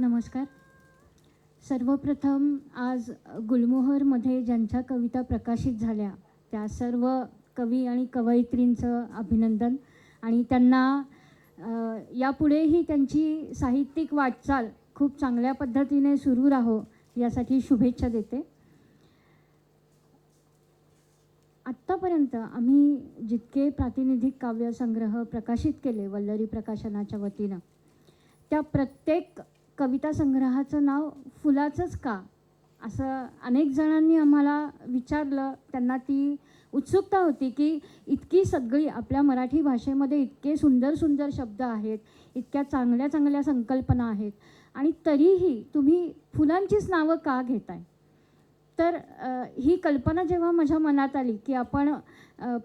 नमस्कार. सर्वप्रथम आज गुलमोहरमध्ये ज्यांच्या कविता प्रकाशित झाल्या त्या सर्व कवी आणि कवयित्रींचं अभिनंदन आणि त्यांना यापुढेही त्यांची साहित्यिक वाटचाल खूप चांगल्या पद्धतीने सुरू राहो यासाठी शुभेच्छा देते. आत्तापर्यंत आम्ही जितके प्रातिनिधिक काव्यसंग्रह प्रकाशित केले वल्लरी प्रकाशनाच्या वतीनं त्या प्रत्येक कविता संग्रहाचं नाव फुलाचंच का? असं अनेक जणांनी आम्हाला विचारलं. त्यांना ती उत्सुकता होती की इतकी सगळी आपल्या मराठी भाषेमध्ये इतके सुंदर सुंदर शब्द आहेत इतक्या चांगल्या चांगल्या संकल्पना आहेत आणि तरीही तुम्ही फुलांचीच नावं का घेताय? तर ही कल्पना जेव्हा माझ्या मनात आली की आपण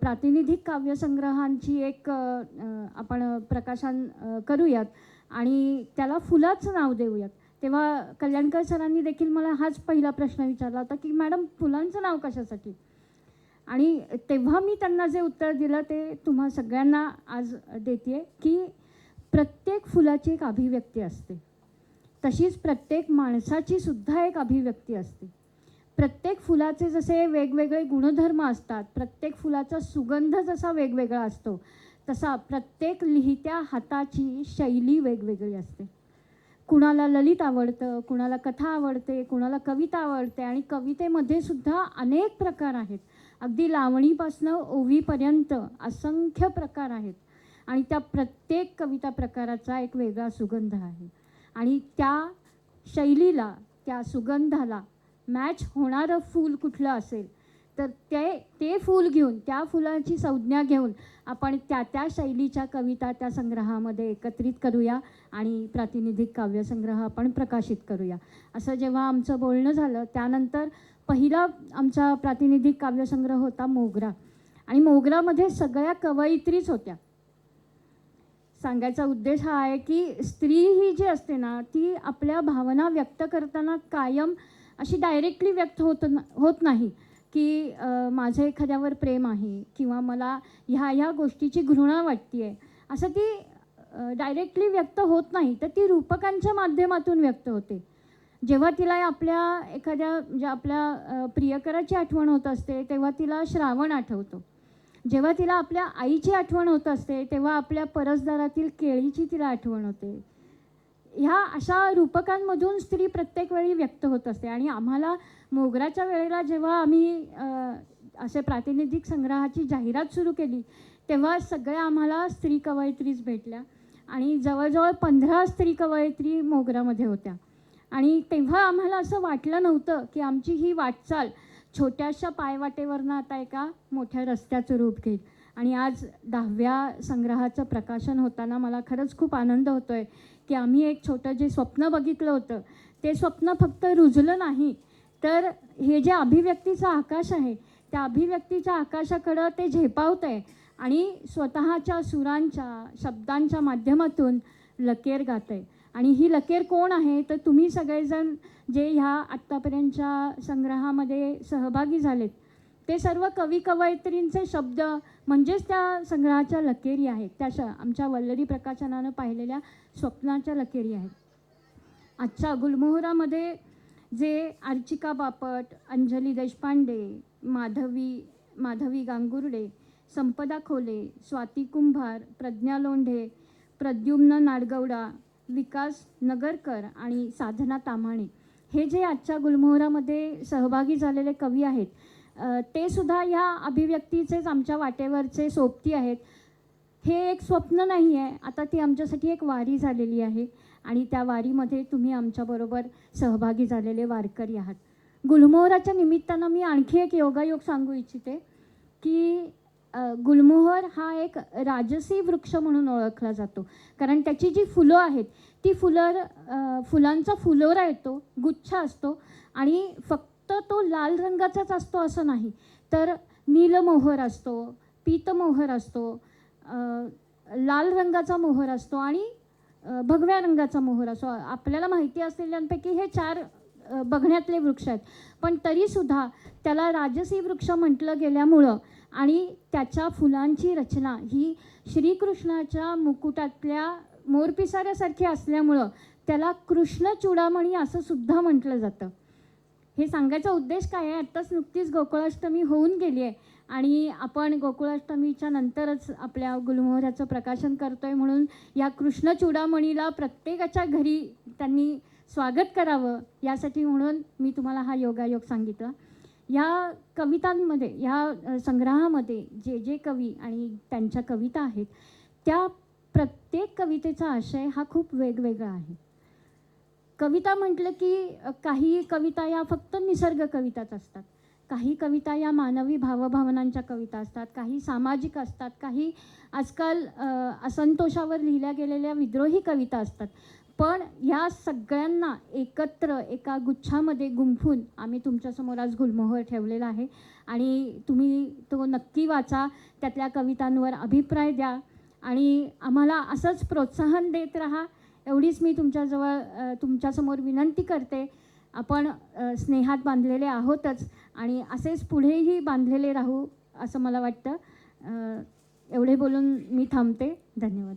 प्रातिनिधिक काव्यसंग्रहांची एक आपण प्रकाशन करूयात आणि त्याला फुलाचं नाव देऊयात. तेव्हा कल्याणकर सरांनी देखील मला हाच पहिला प्रश्न विचारला होता की मॅडम फुलांचं नाव कशासाठी? आणि तेव्हा मी त्यांना जे उत्तर दिलं ते तुम्हा सगळ्यांना आज देते की प्रत्येक फुलाची एक अभिव्यक्ती असते. तशीच प्रत्येक माणसाची सुद्धा एक अभिव्यक्ती असते. प्रत्येक फुलाचे जसे वेगवेगळे गुणधर्म असतात प्रत्येक फुलाचा सुगंध जसा वेगवेगळा असतो तसा प्रत्येक लिहित्या हाताची शैली वेगवेगळी असते. कुणाला ललित आवडतं कुणाला कथा आवडते कुणाला कविता आवडते आणि कवितेमध्ये सुद्धा अनेक प्रकार आहेत. अगदी लावणीपासनं ओवीपर्यंत असंख्य प्रकार आहेत आणि त्या प्रत्येक कविता प्रकाराचा एक वेगळा सुगंध आहे. आणि त्या शैलीला त्या सुगंधाला मॅच होणारं फूल कुठलं असेल तर ते ते फूल घेऊन त्या फुलाची संज्ञा घेऊन आपण त्या त्या शैलीच्या कविता त्या संग्रहामध्ये एकत्रित करूया आणि प्रातिनिधिक काव्यसंग्रह आपण प्रकाशित करूया. असं जेव्हा आमचं बोलणं झालं त्यानंतर पहिला आमचा प्रातिनिधिक काव्यसंग्रह होता मोगरा. आणि मोगरामध्ये सगळ्या कवयित्रीच होत्या. सांगायचा उद्देश हा आहे की स्त्री ही जी असते ना ती आपल्या भावना व्यक्त करताना कायम अशी डायरेक्टली व्यक्त होत न होत नाही. की माझं एखाद्यावर प्रेम आहे किंवा मला ह्या ह्या गोष्टीची घृणा वाटते आहे असं ती डायरेक्टली व्यक्त होत नाही तर ती रूपकांच्या माध्यमातून व्यक्त होते. जेव्हा तिला आपल्या एखाद्या म्हणजे आपल्या प्रियकराची आठवण होत असते तेव्हा तिला श्रावण आठवतो. जेव्हा तिला आपल्या आईची आठवण होत असते तेव्हा आपल्या परसदारातील केळीची तिला आठवण होते. ह्या अशा रूपकांमधून स्त्री प्रत्येक वेळी व्यक्त होत असते. आणि आम्हाला मोगराच्या वेळेला जेव्हा आम्ही असे प्रातिनिधिक संग्रहाची जाहिरात सुरू केली तेव्हा सगळ्या आम्हाला स्त्री कवयित्रीच भेटल्या. आणि जवळजवळ पंधरा स्त्री कवयित्री मोगरामध्ये होत्या. आणि तेव्हा आम्हाला असं वाटलं नव्हतं की आमची ही वाटचाल छोट्याशा पायवाटेवरनं आता एका मोठ्या रस्त्याचं रूप घेईल. आणि आज दहाव्या संग्रहाचं प्रकाशन होताना मला खरंच खूप आनंद होतो आहे की आम्ही एक छोटं जे स्वप्न बघितलं होतं ते स्वप्न फक्त रुजलं नाही तर हे जे अभिव्यक्तीचं आकाश आहे त्या अभिव्यक्तीच्या आकाशाकडं ते झेपावत आहे आणि स्वतःच्या सुरांच्या शब्दांच्या माध्यमातून लकेर गात आहे आणि ही लकेर कोण आहे तर तुम्ही सगळेजण जे ह्या आत्तापर्यंतच्या संग्रहामध्ये सहभागी झालेत ते सर्व कवी कवयित्रींचे शब्द म्हणजेच त्या संग्रहाच्या लकेरी आहेत. त्या श आमच्या वल्लरी प्रकाशनानं पाहिलेल्या स्वप्नाच्या लकेरी आहेत. आजच्या गुलमोहरामध्ये जे अर्चिका बापट अंजली देशपांडे माधवी माधवी गांगुर्डे संपदा खोले स्वाती कुंभार प्रज्ञा लोंढे प्रद्युम्न नाडगौडा विकास नगरकर आणि साधना तामाणे हे जे आजच्या गुलमोहरामध्ये सहभागी झालेले कवी आहेत ते सुद्धा ह्या अभिव्यक्तीचेच आमच्या वाटेवरचे सोबती आहेत. हे एक स्वप्न नाही आहे आता ती आमच्यासाठी एक वारी झालेली आहे आणि त्या वारीमध्ये तुम्ही आमच्याबरोबर सहभागी झालेले वारकरी आहात. गुलमोहराच्या निमित्तानं मी आणखी एक योगायोग सांगू इच्छिते की गुलमोहर हा एक राजसी वृक्ष म्हणून ओळखला जातो. कारण त्याची जी फुलं आहेत ती फुलं फुलांचा फुलोरा येतो गुच्छ असतो आणि फक्त तो लाल रंगाचाच असतो असं नाही. तर नीलमोहर असतो पीतमोहर असतो लाल रंगाचा मोहर असतो आणि भगव्या रंगाचा मोहर असतो. आपल्याला माहिती असलेल्यांपैकी हे चार बघण्यातले वृक्ष आहेत. पण तरीसुद्धा त्याला राजसी वृक्ष म्हटलं गेल्यामुळं आणि त्याच्या फुलांची रचना ही श्रीकृष्णाच्या मुकुटातल्या मोरपिसाऱ्यासारखी असल्यामुळं त्याला कृष्ण चुडामणी असं सुद्धा म्हटलं जातं. हे सांगायचा उद्देश काय आहे? आत्ताच नुकतीच गोकुळाष्टमी होऊन गेली आहे. आणि आपण गोकुळाष्टमीच्या नंतरच आपल्या गुलमोहराचं प्रकाशन करतो आहे म्हणून या कृष्ण चुडामणीला प्रत्येकाच्या घरी त्यांनी स्वागत करावं यासाठी म्हणून मी तुम्हाला हा योगायोग सांगितला. या कवितांमध्ये या संग्रहामध्ये जे जे कवी आणि त्यांच्या कविता आहेत त्या प्रत्येक कवितेचा आशय हा खूप वेगवेगळा आहे. कविता म्हटलं की काही कविता या फक्त निसर्ग कविताच असतात. काही कविता या मानवी भावभावनांच्या कविता असतात. काही सामाजिक असतात. काही आजकाल असंतोषावर लिहिल्या गेलेल्या विद्रोही कविता असतात. पण या सगळ्यांना एकत्र एका गुच्छामध्ये गुंफून आम्ही तुमच्यासमोर आज गुलमोहर ठेवलेला आहे. आणि तुम्ही तो नक्की वाचा त्यातल्या कवितांवर अभिप्राय द्या. आणि आम्हाला असंच प्रोत्साहन देत राहा. एवढीच मी तुमच्याजवळ तुमच्यासमोर विनंती करते. आपण स्नेहात बांधलेले आहोतच आणि असेच पुढेही बांधलेले राहू असं मला वाटतं. एवढे बोलून मी थांबते. धन्यवाद.